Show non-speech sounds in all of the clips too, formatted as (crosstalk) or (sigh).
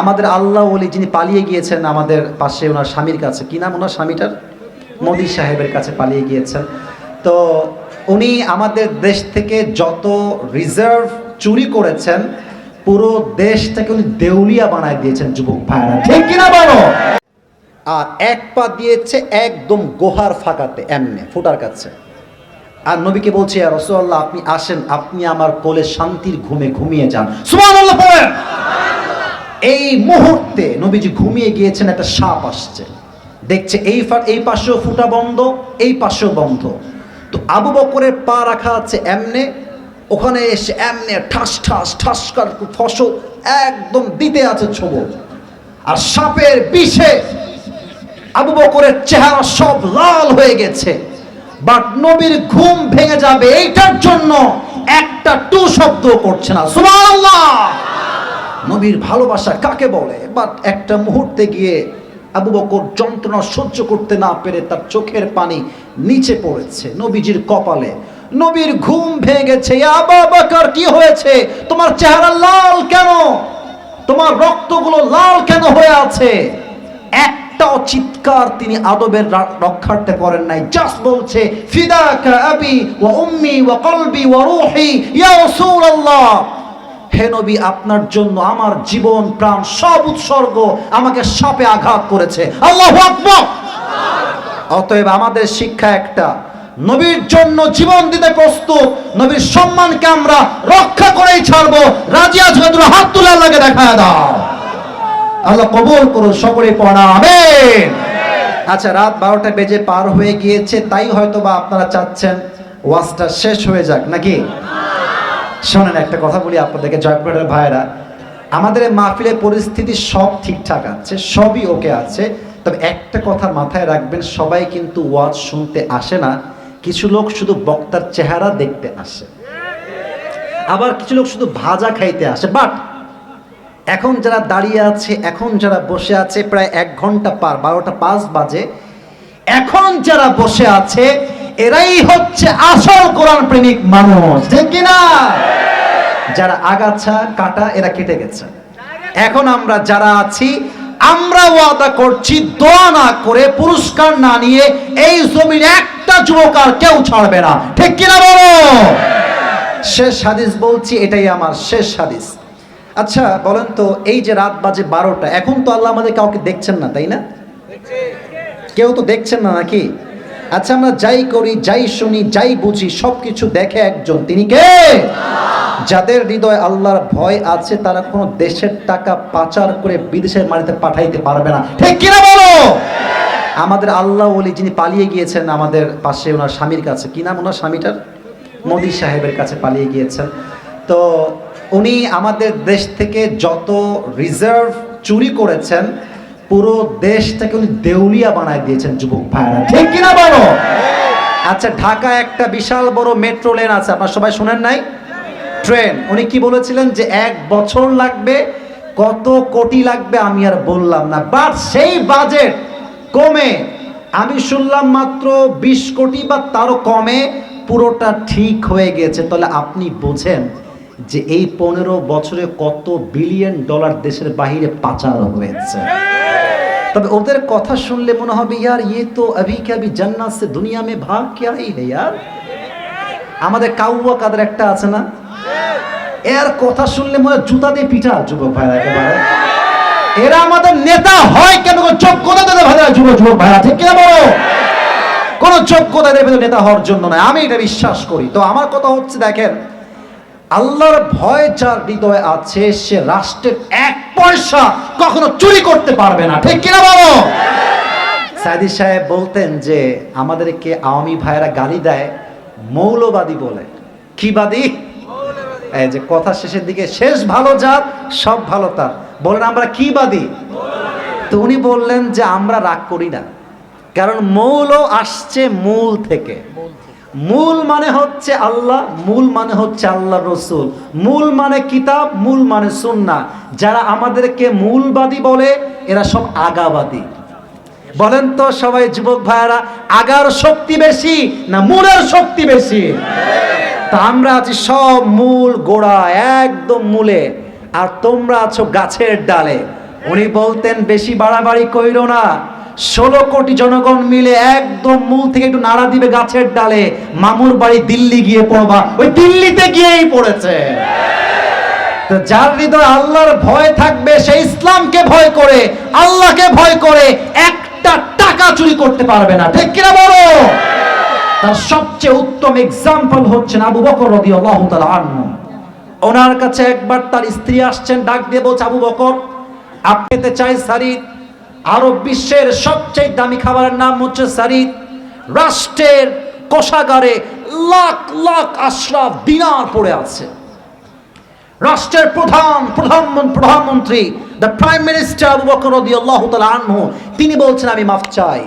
আমাদের আল্লাহ ওলি যিনি পালিয়ে গিয়েছেন আমাদের পাশে, ওনার স্বামীর কাছে। কি নাম ওনার স্বামীটার? মোদি সাহেবের কাছে পালিয়ে গিয়েছেন। তো উনি আমাদের দেশ থেকে যত রিজার্ভ চুরি করেছেন, পুরো দেশটাকে উনি দেউলিয়া বানায় দিয়েছেন যুবক ভাইরা ঠিক কিনা বলো? আর এক পা দিয়েছে একদম গোহার ফাঁকাতে, এমনে, ফুটার কাছে। আর নবীকে বলছে রসুল্লাহ আপনি আসেন, আপনি আমার কোলে শান্তির ঘুমে ঘুমিয়ে যান। সুবহানাল্লাহ, পড়েন। এই মুহূর্তে নবীজি ঘুমিয়ে গিয়েছেন, একটা সাপ আসছে। দেখছে এই এই পাশেও ফুটা বন্ধ, এই পাশেও বন্ধ। তো আবু বকরের পা রাখা আছে এমনে, ওখানে এসে এমনে ঠাস ঠাস ঠাসকার ফসল একদম দিতে আছে ছোবল আর সাপের বিষে আবু বকরের চেহারা সব লাল হয়ে গেছে। বাট নবীর ঘুম ভেঙে যাবে, এইটার জন্য একটা টু শব্দ করছে না। সুবহানাল্লাহ! নবীর ভালোবাসা কাকে বলে? বাট একটা মুহূর্তে গিয়ে আবু বকর যন্ত্রণা সহ্য করতে না পেরে তার চোখের পানি নিচে পড়েছে নবীজির কপালে। নবীর ঘুম ভেঙে গেছে আবা কি হয়েছে? তোমার চেহারা লাল কেন? তোমার রক্তগুলো লাল কেন হয়ে আছে? একটাও চিৎকার তিনি আদবের রক্ষার্থে করেন নাই। জাস্ট বলছে, ফিদাকা আবি ওয়া উম্মি ওয়া কলবি ওয়া রূহি, ইয়া রাসূলুল্লাহ। হে নবী, আপনার জন্য আমার জীবন, প্রাণ সব উৎসর্গ আমাকে সাপে আঘাত করেছে। আল্লাহু অতএব আমাদের শিক্ষা একটা, নবীর জন্য জীবন দিতে প্রস্তুত, নবীর সম্মানকে আমরা রক্ষা করেই ছাড়বো। রাজিয়া ঝাদুর হাত তুলে আল্লাহকে দেখা দাও। আল্লাহ কবুল করুন, সকলে পড়া, আমেন। আচ্ছা রাত বারোটা বেজে পার হয়ে গিয়েছে, তাই হয়তো বা আপনারা চাচ্ছেন ওয়াজটা শেষ হয়ে যাক, নাকি? শোনেন, একটা কথা বলি আপনাদেরকে জয়পুরের ভাইরা আমাদের মাহফিলের পরিস্থিতি সব ঠিকঠাক আছে, সবই ওকে আছে। তবে একটা কথা মাথায় রাখবেন, সবাই কিন্তু ওয়াজ শুনতে আসে না। কিছু লোক শুধু বক্তার চেহারা দেখতে আসে। আবার কিছু লোক শুধু ভাজা খাইতে আসে। বাট এখন যারা দাঁড়িয়ে আছে, এখন যারা বসে আছে, প্রায় এক ঘণ্টা পার, বারোটা পাঁচ বাজে। এখন যারা বসে আছে এরাই হচ্ছে আসল কোরআন প্রেমিক মানুষ, ঠিক কিনা যারা আগাছা, কাটা, এরা কেটে গেছে। এখন আমরা যারা আছি, আমরা ওয়াদা করছি, দোয়া না করে, পুরস্কার না নিয়ে এই জমির একটা যুবক আর কেউ ছাড়বে না। ঠিক কিনা বলো? শেষ হাদিস বলছি, এটাই আমার শেষ হাদিস। আচ্ছা বলেন তো, এই যে রাত বাজে বারোটা, এখন তো আল্লাহ আমাদের কাউকে দেখছেন না, তাই না? কেউ তো দেখছেন না নাকি? আচ্ছা আমরা যাই করি, যাই শুনি, যাই বুঝি সব কিছু দেখে একজন। তিনি কে? যাদের হৃদয় আল্লাহর ভয় আছে, তারা কোনো দেশের টাকা পাচার করে বিদেশের মাটিতে পাঠাইতে পারবে না। ঠিক কিনা বলো? আমাদের আল্লাহ বলি যিনি পালিয়ে গিয়েছেন আমাদের পাশে, ওনার স্বামীর কাছে। কি নাম ওনার স্বামীটার? মোদি সাহেবের কাছে পালিয়ে গিয়েছেন। তো উনি আমাদের দেশ থেকে যত রিজার্ভ চুরি করেছেন পুরো দেশটাকে উনি দেউলিয়া বানায় দিয়েছেন, যুবক ভাইরা ঠিক কিনা বলো? আচ্ছা ঢাকা একটা বিশাল বড় মেট্রো লেন আছে, আপনারা সবাই শুনেন নাই? ট্রেন। উনি কি বলেছিলেন যে, এক বছর লাগবে, কত কোটি লাগবে আমি আর বললাম না। বাট সেই বাজেট কমে। আমি শুনলাম মাত্র বিশ কোটি বা তারও কমে, পুরোটা ঠিক হয়ে গেছে। তাহলে আপনি বোঝেন যে এই পনেরো বছরে কত বিলিয়ন ডলার দেশের বাহিরে পাচার হয়েছে। তবে ওদের কথা শুনলে মনে হবে, ইয়ার ইয়ে তো আভি কাবি জান্নাত সে দুনিয়া মে ভাগ কে হি হে ইয়ার? আমাদের কাউয়া কাদের একটা আছে না? এর কথা শুনলে মনে হয় জুতা দিয়ে পিঠা, যুবক ভাইরা একেবারে এরা আমাদের নেতা হয় কেন? চোখ যোগ্যতা দেবে ভাইরা, যুবক যুবক ভাইরা, ঠিক কিনা বলো? কোনো যোগ্যতা দেবে নেতা হওয়ার জন্য নয়। আমি এটা বিশ্বাস করি। তো আমার কথা হচ্ছে, দেখেন আল্লাহর ভয় যার হৃদয়ে আছে সে রাষ্ট্রের এক পয়সা কখনো চুরি করতে পারবে না। ঠিক কিনা বলো? সাইদি সাহেব বলতেন যে আমাদেরকে আওয়ামী ভাইয়েরা গালি দেয় মৌলবাদী বলে। কি বাদী? এই যে কথা শেষের দিকে শেষ ভালো যার সব ভালো তার। বলেন আমরা কি বাদী? তো উনি বললেন যে আমরা রাগ করি না। কারণ মৌল আসছে মূল থেকে। মূল মানে হচ্ছে আল্লাহ, মূল মানে হচ্ছে আল্লাহ রসুল। মূল মানে কিতাব, মূল মানে সুন্না যারা আমাদেরকে মূলবাদী বলে, এরা সব আগাবাদী। বলেন তো সবাই যুবক ভাইয়ারা, আগার শক্তি বেশি না মূলের শক্তি বেশি? তা আমরা আছি সব মূল গোড়া, একদম মূলে। আর তোমরা আছো গাছের ডালে। উনি বলতেন, বেশি বাড়াবাড়ি কইরো না। ষোলো কোটি জনগণ মিলে একদম মূল থেকে একটু নাড়া দিবে গাছের ডালে। মামুর বাড়ি দিল্লি গিয়ে পড়বা। ওই দিল্লিতে গিয়েই পড়েছে। যার হৃদয় আল্লাহর ভয় থাকবে, সে ইসলামকে ভয় করে, আল্লাহকে ভয় করে, একটা টাকা চুরি করতে পারবে না। ঠিক কিনা বলো? তার সবচেয়ে উত্তম এক্সাম্পল হচ্ছেন আবু বকর রাদিয়াল্লাহু তাআলা আনহু। ওনার কাছে একবার তার স্ত্রী আসছেন, ডাক দিয়ে বলছে, আবু বকর আপনিতে চাই সারিদ আরব বিশ্বের সবচেয়ে দামি খাবারের নাম হচ্ছে সারিদ। রাষ্ট্রের কোষাগারে লাখ লাখ আশরাফ দিনার পড়ে আছে। রাষ্ট্রের প্রধান প্রধানমন্ত্রী প্রধানমন্ত্রী the prime minister Abu Bakr রাদিয়াল্লাহু আনহু, তিনি বলছেন, আমি মাফ চাই।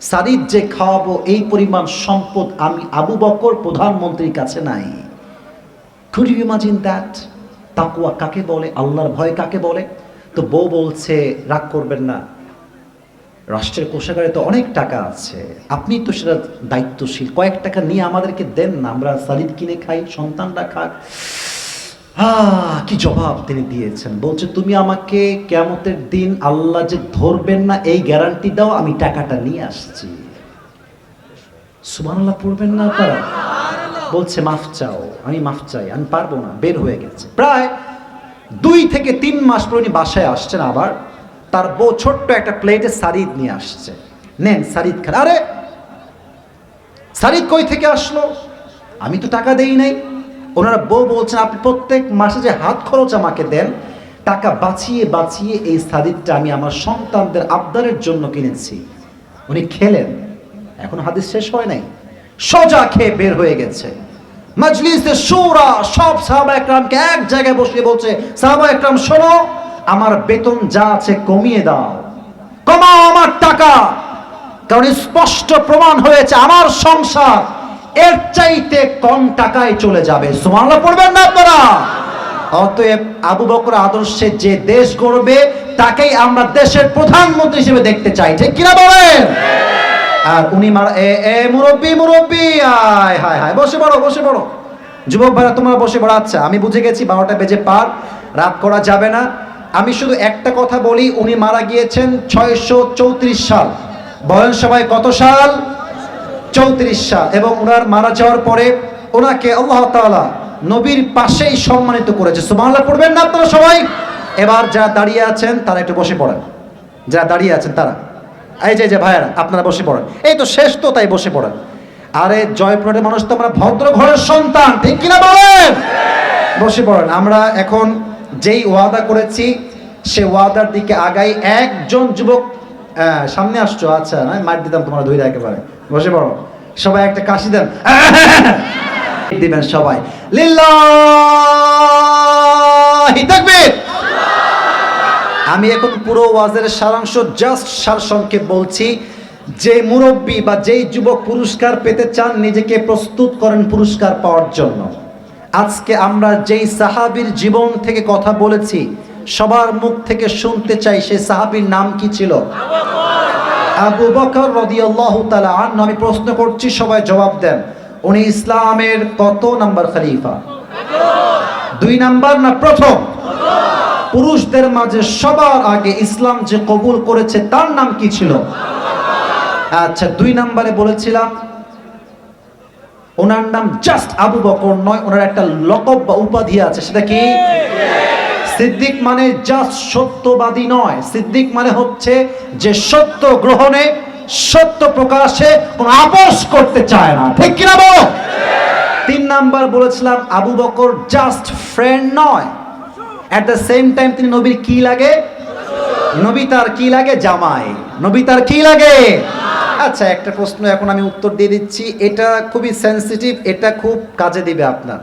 সারিদ যে খাওয়াবো, এই পরিমাণ সম্পদ আমি আবু বকর প্রধানমন্ত্রীর কাছে নাই। কুড ইউ ইমাজিন দ্যাট তাকুয়া কাকে বলে? আল্লাহর ভয় কাকে বলে? তো বউ বলছে, রাগ করবেন না। রাষ্ট্রের কোষাগারে তো অনেক টাকা আছে। আপনি তো সেটা দায়িত্বশীল। কয়েক টাকা নিয়ে আমাদেরকে দেন না। আমরা সালিদ কিনে খাই, সন্তানরা খাক। কি জবাব তিনি দিয়েছেন। বলছে, তুমি আমাকে কেমতের দিন আল্লাহ যে ধরবেন না, এই গ্যারান্টি দাও, আমি টাকাটা নিয়ে আসছি। সুবহানাল্লাহ, পড়বেন না তারা বলছে, মাফ চাও, আমি মাফ চাই, আমি পারব না, বের হয়ে গেছে। প্রায় দুই থেকে তিন মাস পর উনি বাসায় আসছেন আবার। তার বউ ছোট্ট একটা প্লেটে সারিদ নিয়ে আসছে। নেন, সারিদ খান। আরে, সারিদ কই থেকে আসলো? আমি তো টাকা দেই নাই। ওনারা বউ বলছেন, আপনি প্রত্যেক মাসে যে হাত খরচ আমাকে দেন, টাকা বাঁচিয়ে বাঁচিয়ে এই সারিদটা আমি আমার সন্তানদের আবদারের জন্য কিনেছি। উনি খেলেন। এখন হাদিস শেষ হয় নাই। সোজা খেয়ে বের হয়ে গেছে। মজলিসে সুরা, সব সাহাবা একরামকে এক জায়গায় বসিয়ে বলছে, সাহাবা একরাম, শোনো, আমার বেতন যা আছে কমিয়ে দাও। কমাও আমার টাকা। কারণ স্পষ্ট প্রমাণ হয়েছে, আমার সংসার এর চাইতে কম টাকায় চলে যাবে। সুমানলা পড়বেন না আপনারা? অতএব আবু বকর আদর্শে যে দেশ গড়বে, তাকেই আমরা দেশের প্রধানমন্ত্রী হিসেবে দেখতে চাই। ঠিক কিনা বলেন? আর উনি মারা এ এ, মুরব্বি মুরব্বি, আয়, হায় হায়, বসে পড়ো বসে পড়ো। যুবক ভাইরা, তোমরা বসে পড়ো। আচ্ছা আমি বুঝে গেছি, বারোটা বেজে পার, রাত করা যাবে না। আমি শুধু একটা কথা বলি, উনি মারা গিয়েছেন ছয়শো চৌত্রিশ সাল। বলেন সবাই কত সাল? চৌত্রিশ সাল। এবং ওনার মারা যাওয়ার পরে ওনাকে আল্লাহ তাআলা নবীর পাশেই সম্মানিত করেছে। সুবহানাল্লাহ, পড়বেন না আপনারা সবাই? এবার যারা দাঁড়িয়ে আছেন, তারা একটু বসে পড়েন। যারা দাঁড়িয়ে আছেন, তারা। এই যে যে, ভাইয়ারা, আপনারা বসে পড়েন। এই তো শেষ তো, তাই বসে পড়েন। আরে জয়পুরের মানুষ তো আমরা ভদ্র ঘরের সন্তান, ঠিক কিনা বলেন? বসে পড়েন। আমরা এখন যেই ওয়াদা করেছি, সে ওয়াদার দিকে আগাই একজন যুবক সামনে আসছো আচ্ছা না, মার দিতাম তোমরা ধরে একেবারে। বসে পড়ো। সবাই একটা কাশি দেন। (laughs) দিবেন সবাই। লিল্লাহি তাকবীর আমি এখন পুরো ওয়াজের সারাংশ জাস্ট সার সারসংক্ষেপ বলছি। যে মুরব্বী বা যেই যুবক পুরস্কার পেতে চান, নিজেকে প্রস্তুত করেন পুরস্কার পাওয়ার জন্য। আজকে আমরা যেই সাহাবীর জীবন থেকে কথা বলেছি, সবার মুখ থেকে শুনতে চাই সেই সাহাবীর নাম কি ছিল? আবু বকর আনহু। আমি প্রশ্ন করছি, সবাই জবাব দেন। উনি ইসলামের কত নাম্বার খলিফা? দুই নাম্বার না প্রথম? পুরুষদের মাঝে সবার আগে ইসলাম যে কবুল করেছে, তার নাম কি ছিল? আচ্ছা দুই নাম্বারে বলেছিলাম, ওনার নাম জাস্ট আবু বকর নয়, ওনার একটা লকব বা উপাধি আছে, সেটা কি? সিদ্দিক মানে জাস্ট সত্যবাদী নয়, সিদ্দিক মানে হচ্ছে যে সত্য গ্রহণে, সত্য প্রকাশে কোনো আপোষ করতে চায় না, ঠিক কিনা বলো? তিন নাম্বার বলেছিলাম, আবু বকর জাস্ট ফ্রেন্ড নয় অ্যাট দ্য সেম টাইম তিনি নবীর কি লাগে? নবী তার কি লাগে? জামাই। নবী তার কি লাগে? আচ্ছা একটা প্রশ্ন এখন আমি উত্তর দিয়ে দিচ্ছি। এটা খুবই সেনসিটিভ এটা খুব কাজে দিবে আপনার।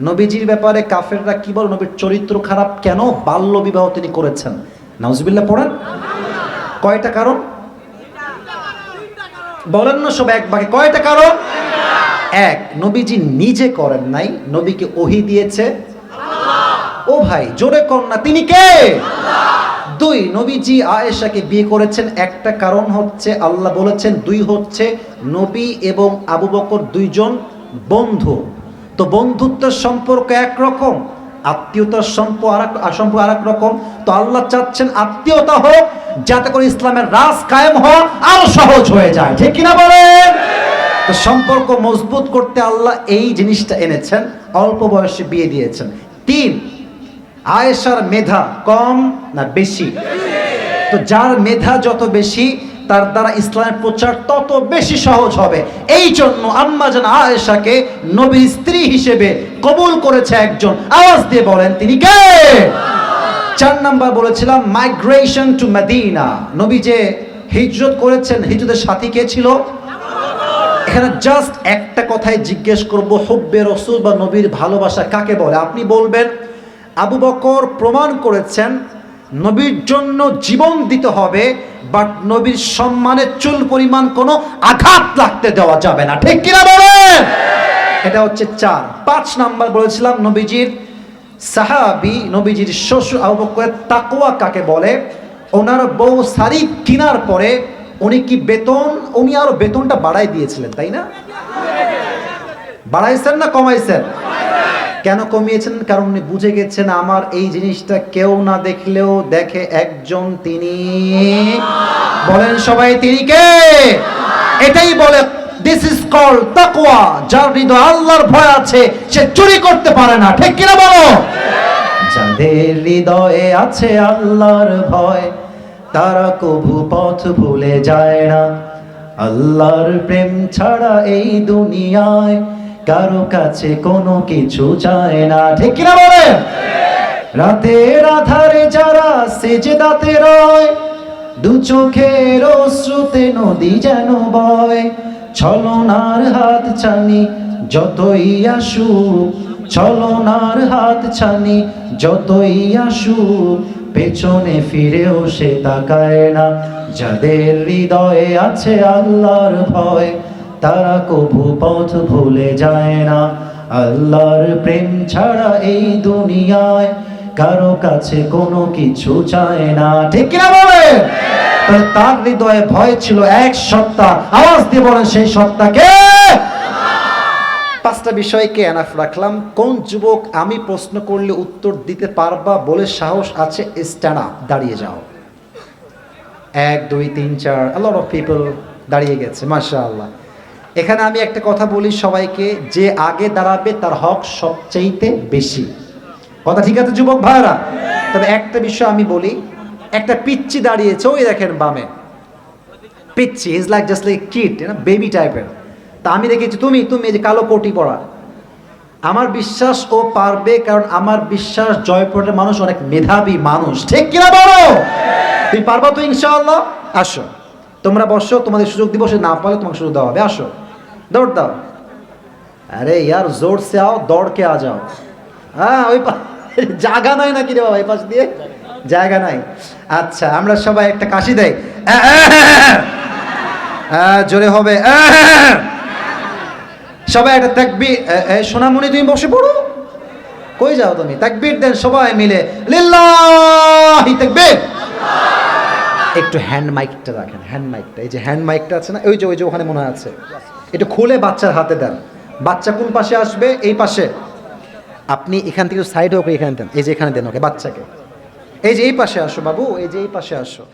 নবীজির ব্যাপারে কাফেররা কি বল? নবীর চরিত্র খারাপ কেন? বাল্য বিবাহ তিনি করেছেন। নাউজুবিল্লাহ পড়েন। কয়টা কারণ? বলেন না সব এক বাকি কয়টা কারণ? এক, নবীজি নিজে করেন নাই। নবীকে ওহি দিয়েছে। ও ভাই, জোরে কর না, তিনি কে? দুই, নবীজি আয়েশাকে বিয়ে করেছেন। একটা কারণ হচ্ছে, আল্লাহ বলেছেন, দুই হচ্ছে নবী এবং আবু বকর দুইজন বন্ধু। তো বন্ধুত্বের সম্পর্ক একরকম, আত্মীয়তার সম্পর্ক আর সম্পর্ক আর রকম তো আল্লাহ চাচ্ছেন আত্মীয়তা হোক, যাতে করে ইসলামের রাজ কায়েম হওয়া আরও সহজ হয়ে যায়। ঠিক কিনা বলেন? তো সম্পর্ক মজবুত করতে আল্লাহ এই জিনিসটা এনেছেন, অল্প বয়সে বিয়ে দিয়েছেন। তিন আয়েশার মেধা কম না বেশি? তো যার মেধা যত বেশি, তার দ্বারা ইসলামের প্রচার তত বেশি সহজ হবে। এই জন্য আম্মা যেন আয়েশাকে নবীর স্ত্রী হিসেবে কবুল করেছে একজন। আওয়াজ দিয়ে বলেন, তিনি কে? চার নাম্বার বলেছিলাম মাইগ্রেশন টু মদিনা নবী যে হিজরত করেছেন, হিজরতের সাথী কে ছিল? এখানে জাস্ট একটা কথাই জিজ্ঞেস করব, হব্বে রসুল বা নবীর ভালোবাসা কাকে বলে? আপনি বলবেন আবু বকর প্রমাণ করেছেন, নবীর জন্য জীবন দিতে হবে বাট নবীর সম্মানের চুল পরিমাণ কোনো আঘাত লাগতে দেওয়া যাবে না। ঠিক কিনা বলেন? এটা হচ্ছে চার। পাঁচ নাম্বার বলেছিলাম, নবীজির সাহাবি, নবীজির শ্বশুর আবু বকরের তাকওয়া কাকে বলে? ওনার বউ শাড়ি কেনার পরে উনি কি বেতন, উনি আরও বেতনটা বাড়াই দিয়েছিলেন, তাই না? বাড়াইছেন না কমাইছেন? কেন কমিয়েছেন? কারণ উনি বুঝে গেছেন আমার এই জিনিসটা কেউ না দেখলেও দেখে একজন তিনি। বলেন সবাই, তিনি কে? এটাই বলে দিস ইজ কল তাকওয়া যার হৃদয় আল্লাহর ভয় আছে, সে চুরি করতে পারে না। ঠিক কিনা বলো? যাদের হৃদয়ে আছে আল্লাহর ভয়, তারা কবু পথ ভুলে যায় না। আল্লাহর প্রেম ছাড়া এই দুনিয়ায় কারও কাছে কোনো কিছু চায় না। ঠিক কিনা বলে রাতের আধারে যারা সেজদাতে রয়, দু চোখের শ্রুতে নদী যেন বয়। ছলনার হাত ছানি যতই আসু ছলনার হাত ছানি যতই আসু পেছনে ফিরেও সে তাকায় না। যাদের হৃদয়ে আছে আল্লাহর ভয় তারা কবু পথ ভুলে যায় না। আল্লাহর প্রেম ছাড়া এই দুনিয়ায় কারও কাছে কোনো কিছু চায় না। ঠিক কিনা বলে তার হৃদয়ে ভয় ছিল এক সত্তা আওয়াজ দিয়ে বলেন, সেই সত্তাকে পাঁচটা বিষয়কে এনাফ রাখলাম? কোন যুবক আমি প্রশ্ন করলে উত্তর দিতে পারবা বলে সাহস আছে? স্ট্যান্ড আপ, দাঁড়িয়ে যাও। এক, দুই, তিন, চার। লট অফ পিপল দাঁড়িয়ে গেছে মাশা আল্লাহ এখানে আমি একটা কথা বলি সবাইকে, যে আগে দাঁড়াবে তার হক সবচাইতে বেশি। কথা ঠিক আছে, যুবক ভাইরা তবে একটা বিষয় আমি বলি, একটা পিচ্চি দাঁড়িয়েছে, ওই দেখেন বামে। পিচ্চি is like just like kid না বেবি টাইপের তা আমি দেখেছি, তুমি তুমি এই যে কালো কোটি পরা। আমার বিশ্বাস ও পারবে, কারণ আমার বিশ্বাস জয়পুরের মানুষ অনেক মেধাবী মানুষ। ঠিক কিনা বলো? তুমি পারবা তো ইনশাআল্লাহ? আসো। তোমরা বসো, তোমাদের সুযোগ দিব না পারলে তোমাকে সুযোগ দেওয়া হবে। আসো। দৌড় দাও। আরে ইয়ার, জোর সে আও, দৌড় কে আ যাও। হ্যাঁ ওই (laughs) জায়গা নাই নাকি রে বাবা এই পাশ দিয়ে? জায়গা নাই। আচ্ছা আমরা সবাই একটা কাশি দেই। হ্যাঁ জোরে হবে। সবাই একটা তাকবি সোনামণি, তুমি বসে পড়ো। কই যাও তুমি? তাকবীর দেন সবাই মিলে। লিল্লাহি তাকবীর। একটু হ্যান্ড মাইকটা রাখেন হ্যান্ড মাইকটা এই যে হ্যান্ড মাইকটা আছে না, ওই যে ওই যে ওখানে মনে আছে। একটু খুলে বাচ্চার হাতে দেন। বাচ্চা কোন পাশে আসবে? এই পাশে। আপনি এখান থেকে সাইড হোক এখানে দেন। এই যে এখানে দেন ওকে, বাচ্চাকে। এই যে এই পাশে আসো বাবু, এই যে এই পাশে আসো।